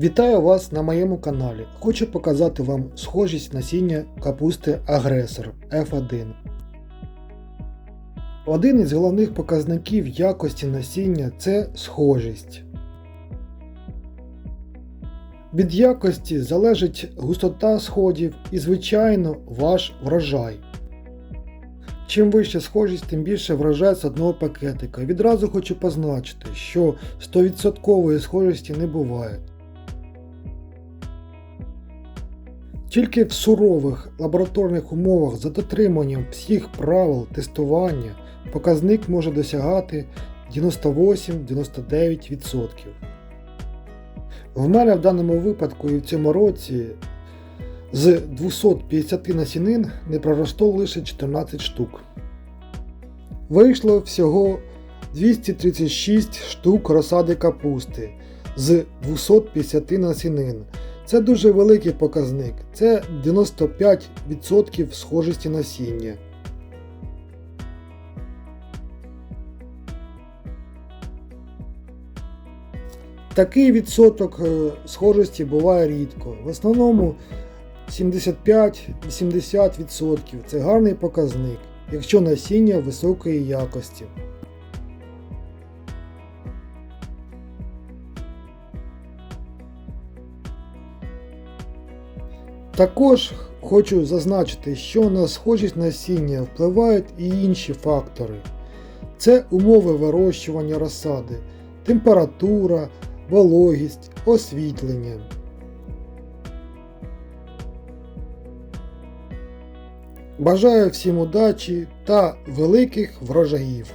Вітаю вас на моєму каналі. Хочу показати вам схожість насіння капусти Агресор F1. Один із головних показників якості насіння це схожість. Від якості залежить густота сходів і, звичайно, ваш врожай. Чим вища схожість, тим більше врожай з одного пакетика. Відразу хочу позначити, що 100% схожості не буває. Тільки в сурових лабораторних умовах за дотриманням всіх правил тестування показник може досягати 98-99%. В мене в даному випадку і в цьому році з 250 насінин не проросло лише 14 штук. Вийшло всього 236 штук розсади капусти з 250 насінин. Це дуже великий показник. Це 95% схожості насіння. Такий відсоток е, схожості буває рідко. В основному 75-80% це гарний показник, якщо насіння високої якості. Також хочу зазначити, що на схожість насіння впливають і інші фактори. Це умови вирощування розсади, температура, вологість, освітлення. Бажаю всім удачі та великих врожаїв!